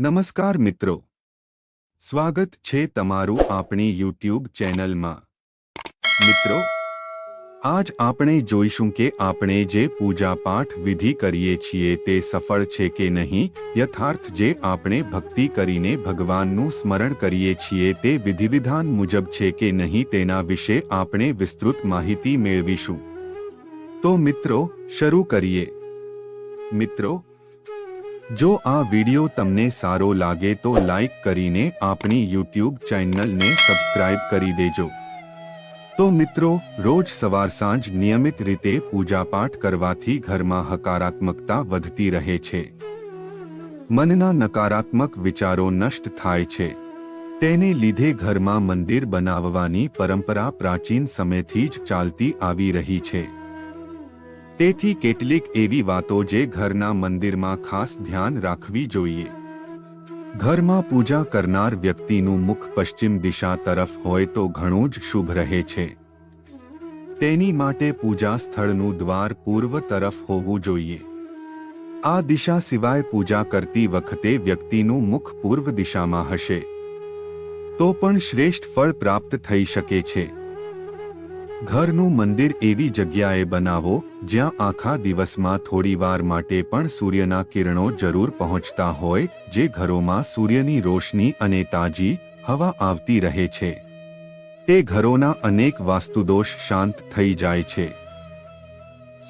નમસ્કાર મિત્રો. સ્વાગત છે તમારું આપણી યુટ્યુબ ચેનલમાં. મિત્રો, આજ આપણે જોઈશું કે આપણે જે પૂજા પાઠ વિધિ કરીએ છીએ તે સફળ છે કે નહીં, યથાર્થ જે આપણે ભક્તિ કરીને ભગવાનનું સ્મરણ કરીએ છીએ તે વિધિવિધાન મુજબ છે કે નહીં તેના વિશે આપણે વિસ્તૃત માહિતી મેળવીશું. તો મિત્રો, શરૂ કરીએ. મિત્રો જો આ વિડિયો તમને સારો લાગે તો લાઈક કરીને આપણી યુટ્યુબ ચેનલને સબસ્ક્રાઇબ કરી દેજો. તો મિત્રો, રોજ સવાર સાંજ નિયમિત રીતે પૂજાપાઠ કરવાથી ઘરમાં હકારાત્મકતા વધતી રહે છે. મનના નકારાત્મક વિચારો નષ્ટ થાય છે. તેને લીધે ઘરમાં મંદિર બનાવવાની પરંપરા પ્રાચીન સમયથી જ ચાલતી આવી રહી છે. તેથી કેટલીક એવી વાતો જે ઘરના મંદિરમાં ખાસ ધ્યાન રાખવી જોઈએ. ઘરમાં પૂજા કરનાર વ્યક્તિનું મુખ પશ્ચિમ દિશા તરફ હોય તો ઘણું જ શુભ રહે છે. તેની માટે પૂજા સ્થળનું દ્વાર પૂર્વ તરફ હોવું જોઈએ. આ દિશા સિવાય પૂજા કરતી વખતે વ્યક્તિનું મુખ પૂર્વ દિશામાં હશે. તો પણ શ્રેષ્ઠ ફળ પ્રાપ્ત થઈ શકે છે. ઘરનું મંદિર એવી જગ્યાએ બનાવો, જ્યાં આખા દિવસમાં થોડીવાર માટે પણ સૂર્યના કિરણો જરૂર પહોંચતા હોય, જે ઘરોમાં સૂર્યની રોશની અને તાજી હવા આવતી રહે છે. તે ઘરોના અનેક વાસ્તુદોષ શાંત થઈ જાય છે.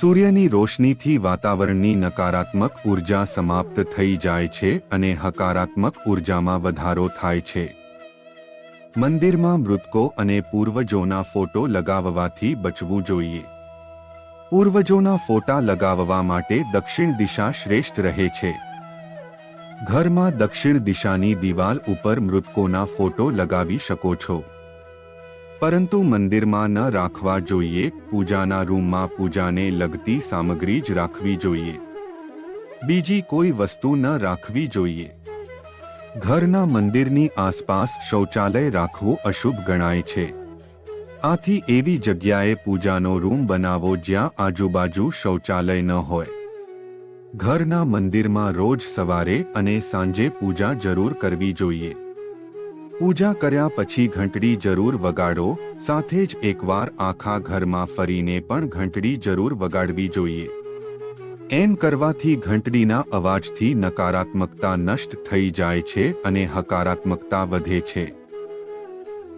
સૂર્યની રોશનીથી વાતાવરણની નકારાત્મક ઊર્જા સમાપ્ત થઈ જાય છે અને હકારાત્મક ઉર્જામાં વધારો થાય છે. મંદિરમાં મૃતકો અને પૂર્વજોના ફોટો લગાવવાથી બચવું જોઈએ. પૂર્વજોના ફોટા લગાવવા માટે દક્ષિણ દિશા શ્રેષ્ઠ રહે છે. ઘરમાં દક્ષિણ દિશાની દિવાલ ઉપર મૃતકોના ફોટો લગાવી શકો છો. પરંતુ મંદિરમાં ન રાખવા જોઈએ, પૂજાના રૂમમાં પૂજાને લગતી સામગ્રી જ રાખવી જોઈએ. બીજી કોઈ વસ્તુ ન રાખવી જોઈએ. ઘરના મંદિરની આસપાસ શૌચાલય રાખવું અશુભ ગણાય છે. આથી એવી જગ્યાએ પૂજાનો રૂમ બનાવો જ્યાં આજુબાજુ શૌચાલય ન હોય. ઘરના મંદિરમાં રોજ સવારે અને સાંજે પૂજા જરૂર કરવી જોઈએ. પૂજા કર્યા પછી ઘંટડી જરૂર વગાડો, સાથે જ એકવાર આખા ઘરમાં ફરીને પણ ઘંટડી જરૂર વગાડવી જોઈએ. એમ કરવાથી ઘંટડીના અવાજથી નકારાત્મકતા નષ્ટ થઈ જાય છે અને હકારાત્મકતા વધે છે.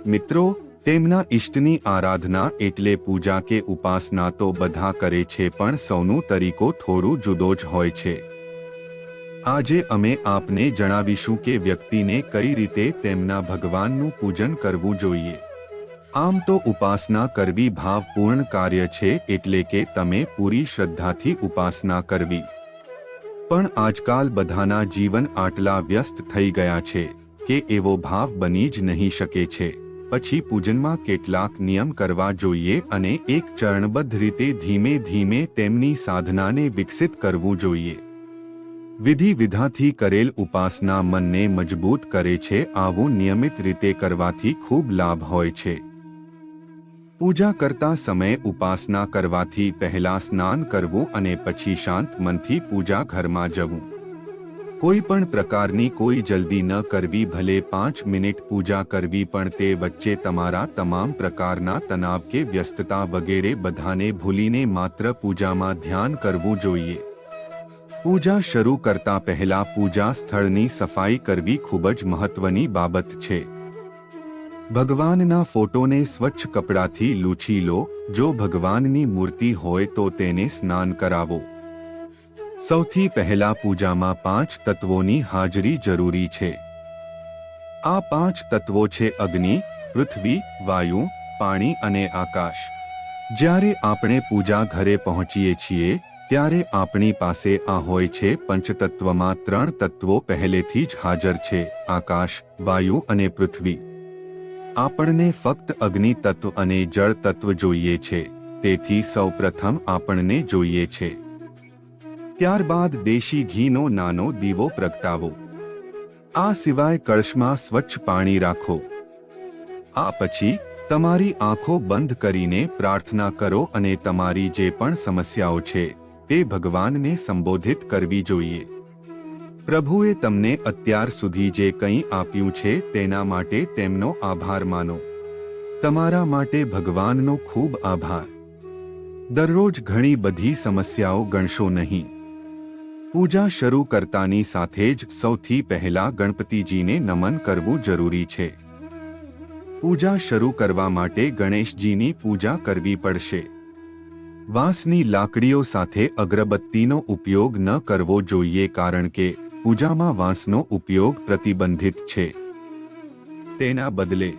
મિત્રો, તેમના ઈષ્ટની આરાધના એટલે પૂજા કે ઉપાસના તો બધા કરે છે પણ સૌનું તરીકો થોડું જુદો જ હોય છે. આજે અમે આપને જણાવીશું કે વ્યક્તિને કઈ રીતે તેમના ભગવાનનું પૂજન કરવું જોઈએ. આમ તો ઉપાસના કરવી ભાવપૂર્ણ કાર્ય છે એટલે કે તમે પૂરી શ્રદ્ધાથી ઉપાસના કરવી. પણ આજકાલ બધાના જીવન આટલા વ્યસ્ત થઈ ગયા છે કે એવો ભાવ બની જ નહીં શકે છે. પછી પૂજનમાં કેટલાક નિયમ કરવા જોઈએ અને એક ચરણબદ્ધ રીતે ધીમે ધીમે તેમની સાધનાને વિકસિત કરવું જોઈએ. વિધિ વિધાથી કરેલ ઉપાસના મનને મજબૂત કરે છે, આવું નિયમિત રીતે કરવાથી ખૂબ લાભ હોય છે. પૂજા કરતા સમયે ઉપાસના કરવાથી પહેલા સ્નાન કરવું અને પછી શાંત મનથી પૂજા ઘરમાં જવું. કોઈ પણ પ્રકારની કોઈ જલ્દી ન કરવી ભલે પાંચ મિનિટ પૂજા કરવી પણ તે વચ્ચે તમારા તમામ પ્રકારના તણાવ કે વ્યસ્તતા વગેરે બધાને ભૂલીને માત્ર પૂજામાં ધ્યાન કરવું જોઈએ. પૂજા શરૂ કરતા પહેલા પૂજા સ્થળની સફાઈ કરવી ખૂબ જ મહત્વની બાબત છે. ભગવાનના ફોટોને સ્વચ્છ કપડાથી લૂછી લો. જો ભગવાનની મૂર્તિ હોય તો તેને સ્નાન કરાવો. સૌથી પહેલા પૂજામાં પાંચ તત્વોની હાજરી જરૂરી છે. આ પાંચ તત્વો છે અગ્નિ, પૃથ્વી, વાયુ, પાણી અને આકાશ. જ્યારે આપણે પૂજા ઘરે પહોંચીએ છીએ, ત્યારે આપણી પાસે આ હોય છે પંચતત્વમાં ત્રણ તત્વો પહેલેથી જ હાજર છે. આકાશ, વાયુ અને પૃથ્વી. આપણને ફક્ત અગ્નિ તત્વ અને જળ તત્વ જોઈએ છે, તેથી સૌપ્રથમ આપણને જોઈએ છે. ત્યારબાદ દેશી ઘીનો નાનો દીવો પ્રગટાવો. આ સિવાય કળશમાં સ્વચ્છ પાણી રાખો. આ પછી તમારી આંખો બંધ કરીને પ્રાર્થના કરો અને તમારી જે પણ સમસ્યાઓ છે, તે ભગવાનને સંબોધિત કરવી જોઈએ. પ્રભુએ તમને અત્યાર સુધી જે કંઈ આપ્યું છે તેના માટે તેમનો આભાર માનો. તમારા માટે ભગવાનનો ખૂબ આભાર. દરરોજ ઘણી બધી સમસ્યાઓ ગણશો નહીં. પૂજા શરૂ કરતાની સાથે જ સૌથી પહેલા ગણપતિજીને નમન કરવું જરૂરી છે. પૂજા શરૂ કરવા માટે ગણેશજીની પૂજા કરવી પડશે. વાંસની લાકડીઓ સાથે અગરબત્તીનો ઉપયોગ ન કરવો જોઈએ કારણ કે પૂજામાં વાંસનો ઉપયોગ પ્રતિબંધિત છે. તેના બદલે,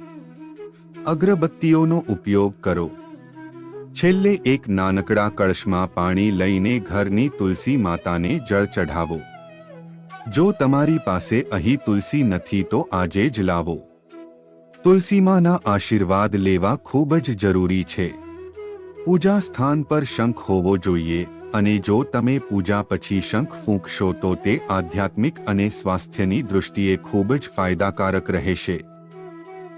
અગરબત્તીઓનો ઉપયોગ કરો. છેલ્લે એક નાનકડા કળશમાં પાણી લઈને ઘરની તુલસી માતાને જળ ચઢાવો. જો તમારી પાસે અહીં તુલસી નથી તો આજે જ લાવો. તુલસીમાના આશીર્વાદ લેવા ખૂબ જ જરૂરી છે. પૂજા સ્થાન પર શંખ હોવો જોઈએ. અને જો તમે પૂજા પછી શંખ ફૂંકશો તો તે આધ્યાત્મિક અને સ્વાસ્થ્યની દૃષ્ટિએ ખૂબ જ ફાયદાકારક રહેશે.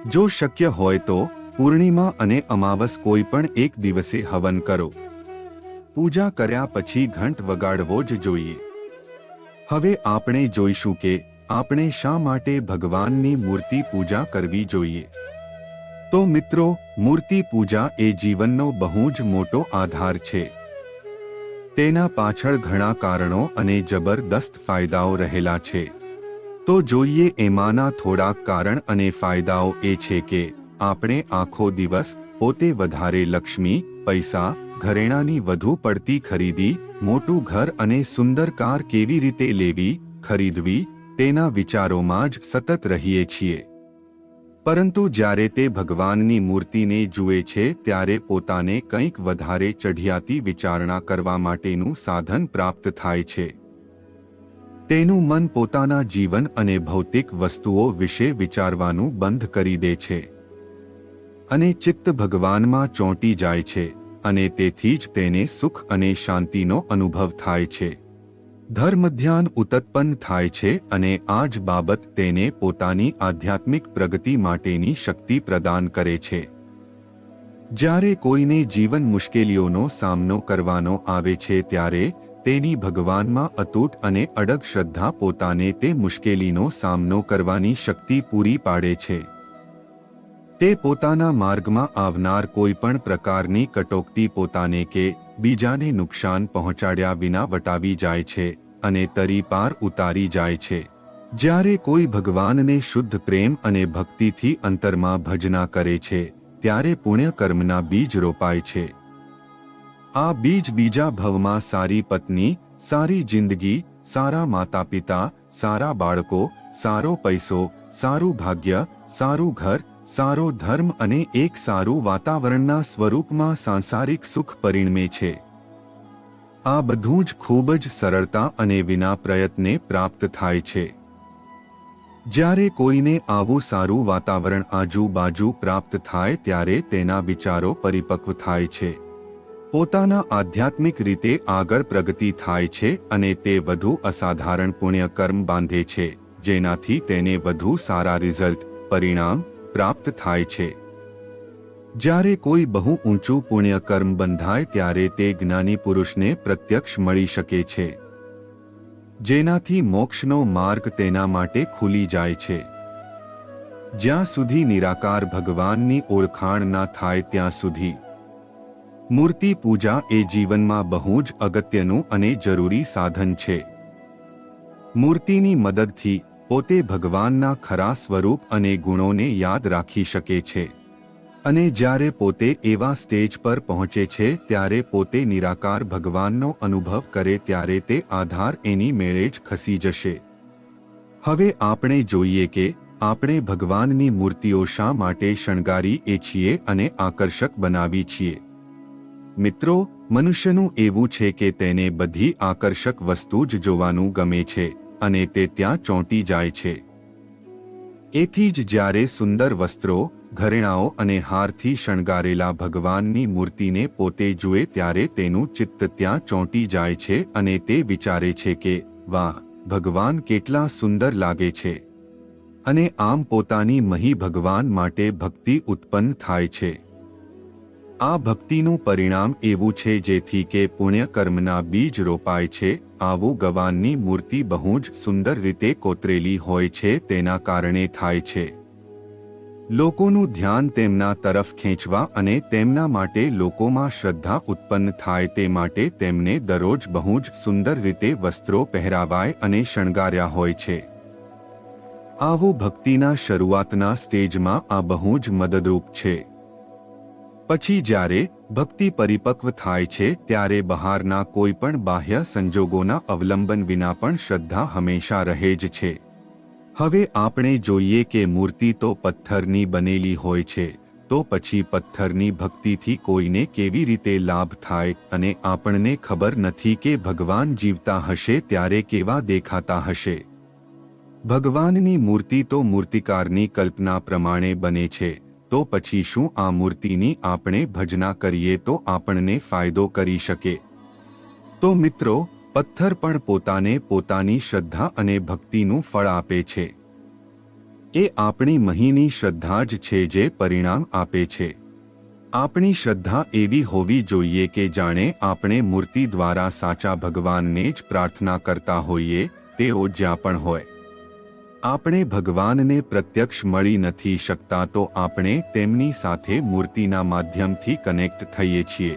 જો શક્ય હોય તો, પૂર્ણિમા અને અમાવસ કોઈ પણ એક દિવસે હવન કરો. પૂજા કર્યા પછી ઘંટ વગાડવો જ જોઈએ. હવે આપણે જોઈશું કે, આપણે શા માટે ભગવાનની મૂર્તિ પૂજા કરવી જોઈએ? તો મિત્રો, મૂર્તિ પૂજા એ જીવનનો બહુ જ મોટો આધાર છે. તેના પાછળ ઘણા કારણો અને જબરદસ્ત ફાયદાઓ રહેલા છે. તો જોઈએ એમાંના થોડાક કારણ અને ફાયદાઓ એ છે કે, આપણે આખો દિવસ પોતે વધારે લક્ષ્મી, પૈસા, ઘરેણાની વધુ પડતી ખરીદી, મોટું ઘર અને સુંદર કાર કેવી રીતે લેવી, ખરીદવી, તેના વિચારોમાં જ સતત રહીએ છીએ. પરંતુ જ્યારે તે ભગવાનની મૂર્તિને જુએ છે ત્યારે પોતાને કંઈક વધારે ચઢિયાતી વિચારણા કરવા માટેનું સાધન પ્રાપ્ત થાય છે. તેનું મન પોતાના જીવન અને ભૌતિક વસ્તુઓ વિશે વિચારવાનું બંધ કરી દે છે. અને ચિત્ત ભગવાનમાં ચોંટી જાય છે અને તેથી જ તેને સુખ અને શાંતિનો અનુભવ થાય છે. ધર્મ ધ્યાન ઉત્પન્ન થાય છે અને આ જ બાબત તેને પોતાની આધ્યાત્મિક પ્રગતિ માટેની શક્તિ પ્રદાન કરે છે. જ્યારે કોઈને જીવન મુશ્કેલીઓનો સામનો કરવાનો આવે છે ત્યારે તેની ભગવાનમાં અતૂટ અને અડગ શ્રદ્ધા પોતાને તે મુશ્કેલીનો સામનો કરવાની શક્તિ પૂરી પાડે છે. તે પોતાના માર્ગમાં આવનાર કોઈપણ પ્રકારની કટોકટી પોતાને કે બીજાને નુકસાન પહોંચાડ્યા વિના વટાવી જાય છે અને તરી પાર ઉતારી જાય છે. જ્યારે કોઈ ભગવાનને શુદ્ધ પ્રેમ અને ભક્તિથી અંતરમાં ભજના કરે છે, ત્યારે પુણ્યકર્મના બીજ રોપાય છે. આ બીજ બીજા ભવમાં સારી પત્ની, સારી જિંદગી, સારા માતા પિતા સારા બાળકો, સારો પૈસો, સારું ભાગ્ય, સારું ઘર સારો ધર્મ અને એક સારું વાતાવરણના સ્વરૂપમાં સાંસારિક સુખ પરિણમે છે. આ બધું જ ખૂબ જ સરળતા અને વિના પ્રયત્ને પ્રાપ્ત થાય છે. જ્યારે કોઈને આવું સારું વાતાવરણ આજુબાજુ પ્રાપ્ત થાય ત્યારે તેના વિચારો પરિપક્વ થાય છે. પોતાના આધ્યાત્મિક રીતે આગળ પ્રગતિ થાય છે અને તે વધુ અસાધારણ પુણ્ય કર્મ બાંધે છે, જેનાથી તેને વધુ સારા રિઝલ્ટ, પરિણામ પ્રાપ્ત થાય છે. જ્યારે કોઈ બહુ ઊંચું પુણ્ય કર્મ બંધાય ત્યારે તે જ્ઞાની પુરુષને પ્રત્યક્ષ મળી શકે છે. જેનાથી મોક્ષનો માર્ગ તેના માટે ખુલી જાય છે. જ્યાં સુધી નિરાકાર ભગવાનની ઓળખાણ ના થાય ત્યાં સુધી. મૂર્તિ પૂજા એ જીવનમાં બહુ જ અગત્યનું અને જરૂરી સાધન છે. મૂર્તિની મદદથી પોતે ભગવાનના ખરા સ્વરૂપ અને ગુણોને યાદ રાખી શકે છે. અને જ્યારે પોતે એવા સ્ટેજ પર પહોંચે છે, ત્યારે પોતે નિરાકાર ભગવાનનો અનુભવ કરે ત્યારે તે આધાર એની મેળે જ ખસી જશે. હવે આપણે જોઈએ કે, આપણે ભગવાનની મૂર્તિઓ શા માટે શણગારી એ છીએ અને આકર્ષક બનાવી છીએ. મિત્રો, મનુષ્યનું એવું છે કે તેને બધી આકર્ષક વસ્તુ જ જોવાનું ગમે છે. અને તે ત્યાં ચોંટી જાય છે. એથી જ જ્યારે સુંદર વસ્ત્રો, ઘરેણાઓ અને હારથી શણગારેલા ભગવાનની મૂર્તિને પોતે જુએ ત્યારે તેનું ચિત્ત ત્યાં ચોંટી જાય છે અને તે વિચારે છે કે, વાહ, ભગવાન કેટલા સુંદર લાગે છે. અને આમ પોતાની મહી ભગવાન માટે ભક્તિ ઉત્પન્ન થાય છે. આ ભક્તિનું પરિણામ એવું છે જેથી કે પુણ્ય કર્મના બીજ રોપાય છે, આવું ગવાનની મૂર્તિ બહુ જ સુંદર રીતે કોતરેલી હોય છે તેના કારણે થાય છે. લોકોનું ધ્યાન તેમના તરફ ખેંચવા અને તેમના માટે લોકોમાં શ્રદ્ધા ઉત્પન્ન થાય તે માટે તેમને દરરોજ બહુ જ સુંદર રીતે વસ્ત્રો પહેરાવાય અને શણગાર્યા હોય છે. આવો ભક્તિના શરૂઆતના સ્ટેજમાં આ બહુ જ મદદરૂપ છે. પછી જ્યારે ભક્તિ પરિપક્વ થાય છે, ત્યારે બહારના કોઈ પણ બાહ્ય સંજોગોના અવલંબન વિના પણ શ્રદ્ધા હંમેશા રહે જ છે. હવે આપણે જોઈએ કે મૂર્તિ તો પથ્થરની બનેલી હોય છે, તો પછી પથ્થરની ભક્તિથી કોઈને કેવી રીતે લાભ થાય અને આપણને ખબર નથી કે ભગવાન જીવતા હશે ત્યારે કેવા દેખાતા હશે. ભગવાનની મૂર્તિ તો મૂર્તિકારની કલ્પના પ્રમાણે બને છે તો પછી શું આ મૂર્તિની આપણે ભજના કરીએ તો આપણને ફાયદો કરી શકે? તો મિત્રો, પથ્થર પણ પોતાને પોતાની શ્રદ્ધા અને ભક્તિનું ફળ આપે છે. એ આપણી મહીની શ્રદ્ધા જ છે જે પરિણામ આપે છે. આપણી શ્રદ્ધા એવી હોવી જોઈએ કે જાણે આપણે મૂર્તિ દ્વારા સાચા ભગવાનને જ પ્રાર્થના કરતા હોઈએ, તેઓ જ્યાં પણ હોય. આપણે ભગવાનને પ્રત્યક્ષ મળી નથી શકતા તો આપણે તેમની સાથે મૂર્તિના માધ્યમથી કનેક્ટ થઈએ છીએ.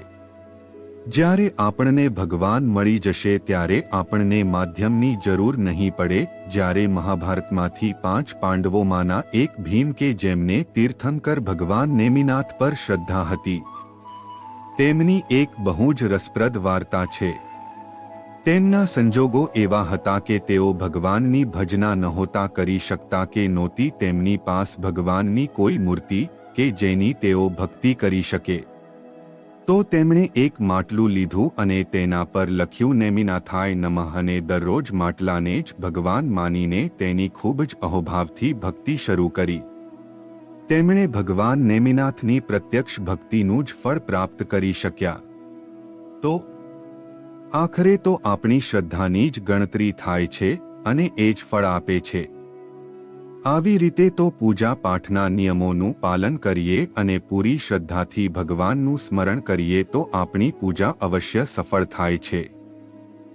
જ્યારે આપણને ભગવાન મળી જશે ત્યારે આપણને માધ્યમની જરૂર નહીં પડે, જ્યારે મહાભારતમાંથી પાંચ પાંડવોમાંના એક ભીમ કે જેમને તીર્થંકર ભગવાન નેમિનાથ પર શ્રદ્ધા હતી. તેમની એક બહુ જ રસપ્રદ વાર્તા છે. તેમના સંજોગો એવા હતા કે તેઓ ભગવાનની ભજના નહોતા કરી શકતા કે નહોતી તેમની પાસ ભગવાનની કોઈ મૂર્તિ કે જેની તેઓ ભક્તિ કરી શકે. તો તેમણે એક માટલું લીધું અને તેના પર લખ્યું નેમિનાથાય નમઃ અને દરરોજ માટલાને જ ભગવાન માનીને તેની ખૂબ જ અહોભાવથી ભક્તિ શરૂ કરી. તેમણે ભગવાન નેમિનાથની પ્રત્યક્ષ ભક્તિનું જ ફળ પ્રાપ્ત કરી શક્યા. તો આખરે તો આપણી શ્રદ્ધાની જ ગણતરી થાય છે અને એ જ ફળ આપે છે. આવી રીતે તો પૂજા પાઠના નિયમોનું પાલન કરીએ અને પૂરી શ્રદ્ધાથી ભગવાનનું સ્મરણ કરીએ તો આપણી પૂજા અવશ્ય સફળ થાય છે.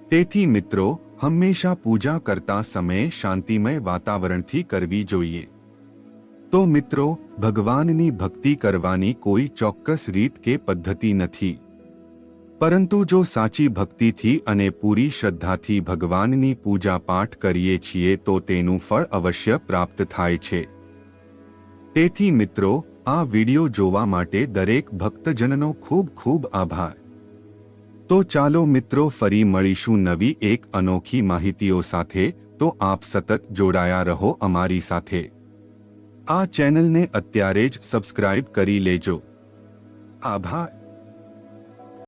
તેથી મિત્રો, હંમેશા પૂજા કરતા સમયે શાંતિમય વાતાવરણથી કરવી જોઈએ. તો મિત્રો, ભગવાનની ભક્તિ કરવાની કોઈ ચોક્કસ રીત કે પદ્ધતિ નથી. પરંતુ જો સાચી ભક્તિથી અને પૂરી શ્રદ્ધાથી ભગવાનની પૂજા પાઠ કરીએ છીએ તો તેનું ફળ અવશ્ય પ્રાપ્ત થાય છે. તેથી મિત્રો, આ વિડિયો જોવા માટે દરેક ભક્તજનનો ખૂબ ખૂબ આભાર. તો ચાલો મિત્રો ફરી મળીશું નવી એક અનોખી માહિતીઓ સાથે, તો આપ સતત જોડાયા રહો અમારી સાથે. આ ચેનલને અત્યારે જ સબસ્ક્રાઇબ કરી લેજો. આભાર.